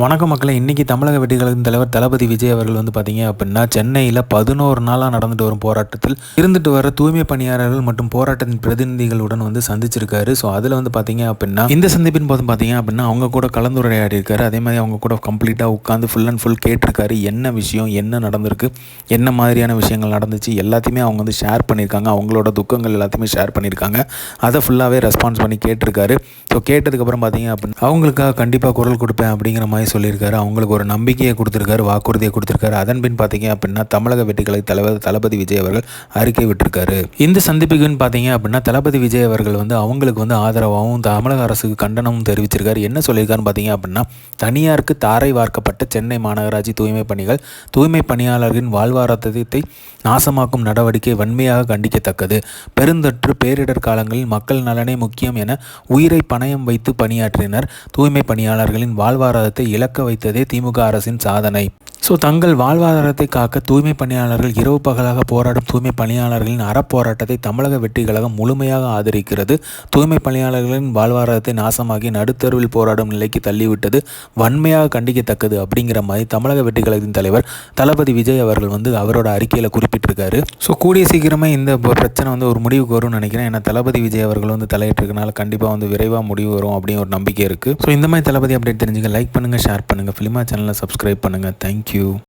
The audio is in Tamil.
வணக்கம் மக்களை. இன்றைக்கி தமிழக வெட்டிகளின் தலைவர் தளபதி விஜய் அவர்கள் வந்து பார்த்தீங்க அப்படின்னா சென்னையில் பதினோரு நாளாக நடந்துட்டு வரும் போராட்டத்தில் இருந்துட்டு வர தூய்மை பணியாளர்கள் மற்றும் போராட்டத்தின் பிரதிநிதிகளுடன் வந்து சந்திச்சிருக்காரு. ஸோ அதில் வந்து பார்த்தீங்க அப்படின்னா இந்த சந்திப்பின் போது பார்த்தீங்க அப்படின்னா அவங்க கூட கலந்துரையாடி இருக்காரு அதே மாதிரி அவங்க கூட கம்ப்ளீட்டாக உட்காந்து ஃபுல் அண்ட் ஃபுல் கேட்டிருக்காரு. என்ன விஷயம் என்ன நடந்திருக்கு என்ன மாதிரியான விஷயங்கள் நடந்துச்சு எல்லாத்தையுமே அவங்க வந்து ஷேர் பண்ணியிருக்காங்க. அவங்களோட துக்கங்கள் எல்லாத்தையுமே ஷேர் பண்ணியிருக்காங்க. அதை ஃபுல்லாகவே ரெஸ்பான்ஸ் பண்ணி கேட்டிருக்காரு. ஸோ கேட்டதுக்கப்புறம் பார்த்தீங்க அப்படின்னா அவங்களுக்காக கண்டிப்பாக குரல் கொடுப்பேன் அப்படிங்கிற மாதிரி சொல்லியிருக்காரு. அவங்களுக்கு ஒரு நம்பிக்கையை கொடுத்துருக்காரு வாக்குறுதியை கொடுத்துருக்காரு. அதன் பின் பார்த்தீங்க அப்படின்னா தமிழக வெற்றிகளை தலைவர் தளபதி விஜய் அவர்கள் அறிக்கை விட்டிருக்காரு. இந்த சந்திப்புக்குன்னு பார்த்தீங்க அப்படின்னா தளபதி விஜய் அவர்கள் வந்து அவங்களுக்கு வந்து ஆதரவாகவும் தமிழக அரசுக்கு கண்டனமும் தெரிவிச்சிருக்காரு. என்ன சொல்லியிருக்காருன்னு பார்த்தீங்க அப்படின்னா தனியாருக்கு தாரை வார்க்கப்பட்ட சென்னை மாநகராட்சி தூய்மை பணிகள் தூய்மை பணியாளர்களின் வாழ்வாதாரத்தை நாசமாக்கும் நடவடிக்கை வன்மையாக கண்டிக்கத்தக்கது. பெருந்தொற்று பேரிடர் காலங்களில் மக்கள் நலனே முக்கியம் என உயிரை பணயம் வைத்து பணியாற்றினர். தூய்மை பணியாளர்களின் வாழ்வாதாரத்தை இழக்க வைத்ததே திமுக அரசின் சாதனை. ஸோ தங்கள் வாழ்வாதாரத்தை காக்க தூய்மை பணியாளர்கள் இரவு பகலாக போராடும் தூய்மை பணியாளர்களின் அறப்போராட்டத்தை தமிழக வெற்றி கழகம் முழுமையாக ஆதரிக்கிறது. தூய்மை பணியாளர்களின் வாழ்வாதாரத்தை நாசமாகி நடுத்தருவில் போராடும் நிலைக்கு தள்ளிவிட்டது. வன்மையாக கண்டிக்கத்தக்கது அப்படிங்கிற மாதிரி தமிழக வெற்றி கழகத்தின் தலைவர் தளபதி விஜய் அவர்கள் வந்து அவரோட அறிக்கையில் குறிப்பிட்டிருக்காரு. ஸோ கூடிய சீக்கிரமே இந்த பிரச்சனை வந்து ஒரு முடிவுக்கு வரும்னு நினைக்கிறேன். ஏன்னா தளபதி விஜய் அவர்கள் வந்து தலையிட்டிருக்கனால கண்டிப்பாக வந்து விரைவாக முடிவு வரும் அப்படின்னு ஒரு நம்பிக்கை இருக்குது ஸோ இந்த மாதிரி தளபதி அப்டேட் தெரிஞ்சுக்க லைக் பண்ணுங்கள் ஷேர் பண்ணுங்கள் ஃபிலிமா சேனலை சப்ஸ்கிரைப் பண்ணுங்கள் தேங்க்யூ you.